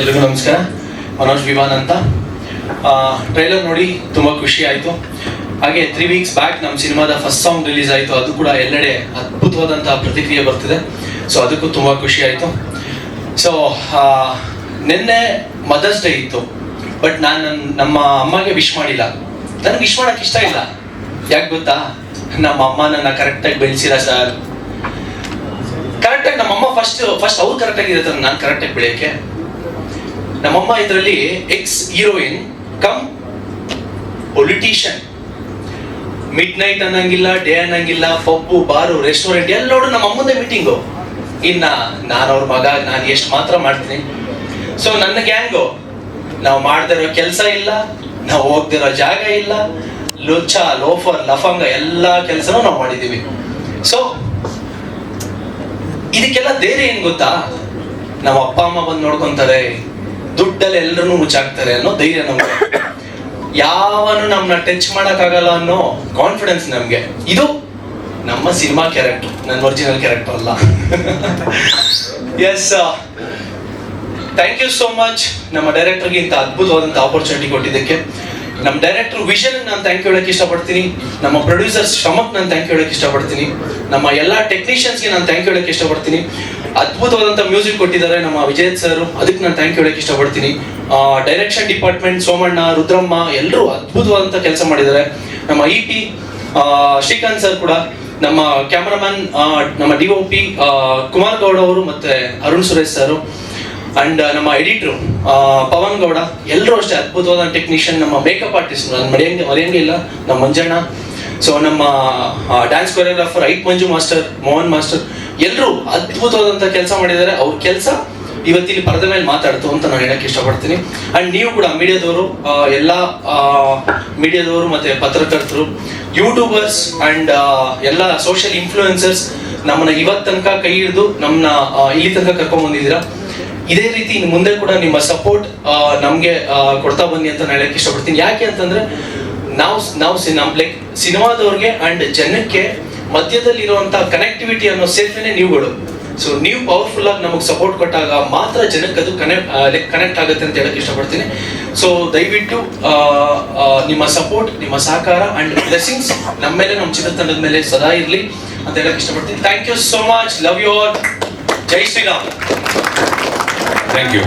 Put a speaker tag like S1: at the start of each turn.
S1: ಎಲ್ರಿಗೂ ನಮಸ್ಕಾರ. ಮನೋಜ್ ವಿವಾನ್ ಅಂತ. ಟ್ರೈಲರ್ ನೋಡಿ ತುಂಬ ಖುಷಿ ಆಯಿತು. ಹಾಗೆ ತ್ರೀ ವೀಕ್ಸ್ ಬ್ಯಾಕ್ ನಮ್ಮ ಸಿನಿಮಾದ ಫಸ್ಟ್ ಸಾಂಗ್ ರಿಲೀಸ್ ಆಯಿತು. ಅದು ಕೂಡ ಎಲ್ಲೆಡೆ ಅದ್ಭುತವಾದಂತಹ ಪ್ರತಿಕ್ರಿಯೆ ಬರ್ತಿದೆ. ಸೊ ಅದಕ್ಕೂ ತುಂಬ ಖುಷಿ ಆಯಿತು. ಸೊ ನಿನ್ನೆ ಮದರ್ಸ್ ಡೇ ಇತ್ತು. ಬಟ್ ನಾನು ನಮ್ಮ ಅಮ್ಮಗೆ ವಿಶ್ ಮಾಡಿಲ್ಲ. ನನಗೆ ವಿಶ್ ಮಾಡಕ್ಕೆ ಇಷ್ಟ ಇಲ್ಲ. ಯಾಕೆ ಗೊತ್ತಾ? ನಮ್ಮ ಅಮ್ಮ ನನ್ನ ಕರೆಕ್ಟಾಗಿ ಬೆಳೆಸಿಲ್ಲ ಸರ್ ಕರೆಕ್ಟಾಗಿ ನಮ್ಮ ಅಮ್ಮ ಫಸ್ಟ್ ಫಸ್ಟ್ ಅವ್ರು ಕರೆಕ್ಟಾಗಿ ಇರುತ್ತೆ ನಾನು ಕರೆಕ್ಟಾಗಿ ಬೆಳೆಯಕ್ಕೆ. ನಮ್ಮಮ್ಮ ಇದರಲ್ಲಿ ex heroine cum politician midnight ಅನ್ನಂಗಿಲ್ಲ ಡೇ ಅನ್ನಂಗಿಲ್ಲ, ಪಬ್ಬು, ಬಾರು ರೆಸ್ಟೋರೆಂಟ್ ಎಲ್ಲೋಡು ನಮ್ಮ ಅಮ್ಮಂದೇ ಮೀಟಿಂಗು ಇನ್ನ ನಾನು ಅವ್ರ ಮಗ, ನಾನು ಎಷ್ಟು ಮಾತ್ರ ಮಾಡ್ತೀನಿ. ಸೊ ನನ್ನ ಗ್ಯಾಂಗು ನಾವು ಮಾಡದಿರೋ ಕೆಲಸ ಇಲ್ಲ, ನಾವು ಹೋಗ್ದಿರೋ ಜಾಗ ಇಲ್ಲ. ಲುಚ್ಚ, ಲೋಫರ್, ಲಫಂಗ ಎಲ್ಲ ಕೆಲಸನೂ ನಾವು ಮಾಡಿದ್ದೀವಿ ಸೊ ಇದಕ್ಕೆಲ್ಲ ಧೈರ್ಯ ಏನ್ ಗೊತ್ತಾ? ನಮ್ಮ ಅಪ್ಪ, ಅಮ್ಮ ಬಂದು ನೋಡ್ಕೊಂತಾರೆ ದುಡ್ಡಲ್ಲಿ ಎಲ್ಲರೂ ಮುಚ್ಚಾಕ್ತಾರೆ ಅನ್ನೋ ಧೈರ್ಯ ನಮ್ಗೆ. ಯಾವನು ನಮ್ಮನ್ನ ಟಚ್ ಆಗಲ್ಲ ಅನ್ನೋ ಕಾನ್ಫಿಡೆನ್ಸ್ ನಮ್ಗೆ. ಇದು ನಮ್ಮ ಸಿನಿಮಾ ಕ್ಯಾರೆಕ್ಟರ್ ನನ್ನ ಒರಿಜಿನಲ್ ಕ್ಯಾರೆಕ್ಟರ್ ಅಲ್ಲ. Yes thank you so much ನಮ್ಮ ಡೈರೆಕ್ಟರ್ಗೆ ಇಂಥ ಅದ್ಭುತವಾದಂಥ ಆಪರ್ಚುನಿಟಿ ಕೊಟ್ಟಿದ್ದಕ್ಕೆ. ನಮ್ಮ ಡೈರೆಕ್ಟರ್ ವಿಷನ್ ನಾನು ಥ್ಯಾಂಕ್ ಹೇಳಕ್ಕೆ ಇಷ್ಟಪಡ್ತೀನಿ. ನಮ್ಮ ಪ್ರೊಡ್ಯೂಸರ್ ಶ್ರಮಕ್ ನಾನು ಥ್ಯಾಂಕ್ ಹೇಳಕ್ಕೆ ಇಷ್ಟಪಡ್ತೀನಿ. ನಮ್ಮ ಎಲ್ಲ ಟೆಕ್ನಿಷಿಯನ್ಸ್ಗೆ ನಾನು ಥ್ಯಾಂಕ್ ಹೇಳಕ್ಕೆ ಇಷ್ಟಪಡ್ತೀನಿ. ಅದ್ಭುತವಾದಂಥ ಮ್ಯೂಸಿಕ್ ಕೊಟ್ಟಿದ್ದಾರೆ ನಮ್ಮ ವಿಜಯ್ ಸರ್ ಅದಕ್ಕೆ ನಾನು ಥ್ಯಾಂಕ್ ಹೇಳಕ್ಕೆ ಇಷ್ಟಪಡ್ತೀನಿ. ಡೈರೆಕ್ಷನ್ ಡಿಪಾರ್ಟ್ಮೆಂಟ್ ಸೋಮಣ್ಣ, ರುದ್ರಮ್ಮ ಎಲ್ಲರೂ ಅದ್ಭುತವಾದಂಥ ಕೆಲಸ ಮಾಡಿದ್ದಾರೆ. ನಮ್ಮ ಇ ಟಿ ಶ್ರೀಕಾಂತ್ ಸರ್ ಕೂಡ, ನಮ್ಮ ಕ್ಯಾಮರಾಮನ್ ನಮ್ಮ D O P Kumar Gowda ಅವರು ಮತ್ತೆ ಅರುಣ್ ಸುರೇಶ್ ಸರ್ ಅಂಡ್ ನಮ್ಮ ಎಡಿಟ್ರು ಪವನ್ ಗೌಡ ಎಲ್ಲರೂ ಅಷ್ಟೇ ಅದ್ಭುತವಾದ ಟೆಕ್ನಿಷಿಯನ್ ನಮ್ಮ ಮೇಕಪ್ ಆರ್ಟಿಸ್ಟ್ ನಾನು ಮರೆಯಂಗೆ ಮರೆಯಂಗೆ ಇಲ್ಲ ನಮ್ಮ ಮಂಜಣ್ಣ. ಸೊ ನಮ್ಮ ಡ್ಯಾನ್ಸ್ ಕೊರಿಯೋಗ್ರಾಫರ್ ಐಟ್ ಮಂಜು ಮಾಸ್ಟರ್ ಮೋಹನ್ ಮಾಸ್ಟರ್ ಎಲ್ಲರೂ ಅದ್ಭುತವಾದಂಥ ಕೆಲಸ ಮಾಡಿದ್ದಾರೆ. ಅವ್ರ ಕೆಲಸ ಇವತ್ತಿಲ್ಲಿ ಪರದ ಮೇಲೆ ಮಾತಾಡ್ತು ಅಂತ ನಾನು ಹೇಳಕ್ಕೆ ಇಷ್ಟಪಡ್ತೀನಿ. ಅಂಡ್ ನೀವು ಕೂಡ ಮೀಡಿಯಾದವರು ಎಲ್ಲ ಮೀಡಿಯಾದವರು ಮತ್ತೆ ಪತ್ರಕರ್ತರು ಯೂಟ್ಯೂಬರ್ಸ್ ಅಂಡ್ ಎಲ್ಲ ಸೋಷಿಯಲ್ ಇನ್ಫ್ಲೂಯೆನ್ಸರ್ಸ್ ನಮ್ಮನ್ನ ಇವತ್ತು ಕೈ ಹಿಡಿದು ನಮ್ಮನ್ನ ಇಲ್ಲಿ ತನಕ ಕರ್ಕೊಂಡ್ ಬಂದಿದ್ದೀರಾ? ಇದೇ ರೀತಿ ಇನ್ನು ಮುಂದೆ ಕೂಡ ನಿಮ್ಮ ಸಪೋರ್ಟ್ ನಮಗೆ ಕೊಡ್ತಾ ಬನ್ನಿ ಅಂತ ನಾನು ಹೇಳಕ್ಕೆ ಇಷ್ಟಪಡ್ತೀನಿ. ಯಾಕೆ ಅಂತಂದ್ರೆ, ನಾವು ನಾವು ಸಿನಿಮಾ ಲೈಕ್ ಸಿನಿಮಾದವ್ರಿಗೆ ಅಂಡ್ ಜನಕ್ಕೆ ಮಧ್ಯದಲ್ಲಿ ಇರುವಂತಹ ಕನೆಕ್ಟಿವಿಟಿ ಅನ್ನೋ ಸೇತುವೆನೇ ನೀವುಗಳು. ಸೊ ನೀವು ಪವರ್ಫುಲ್ ಆಗಿ ನಮಗೆ ಸಪೋರ್ಟ್ ಕೊಟ್ಟಾಗ ಮಾತ್ರ ಜನಕ್ಕೆ ಅದು ಕನೆಕ್ಟ್ ಲೈಕ್ ಕನೆಕ್ಟ್ ಆಗುತ್ತೆ ಅಂತ ಹೇಳಕ್ಕೆ ಇಷ್ಟಪಡ್ತೀನಿ. ಸೊ ದಯವಿಟ್ಟು ನಿಮ್ಮ ಸಪೋರ್ಟ್ ನಿಮ್ಮ ಸಹಕಾರ ಅಂಡ್ ಬ್ಲೆಸ್ಸಿಂಗ್ಸ್ ನಮ್ಮ ಮೇಲೆ, ನಮ್ಮ ಚಿತ್ರತಂಡದ ಮೇಲೆ ಸದಾ ಇರಲಿ ಅಂತ ಹೇಳಕ್ ಇಷ್ಟಪಡ್ತೀನಿ. Thank you so much love you all Jai Shriram
S2: thank you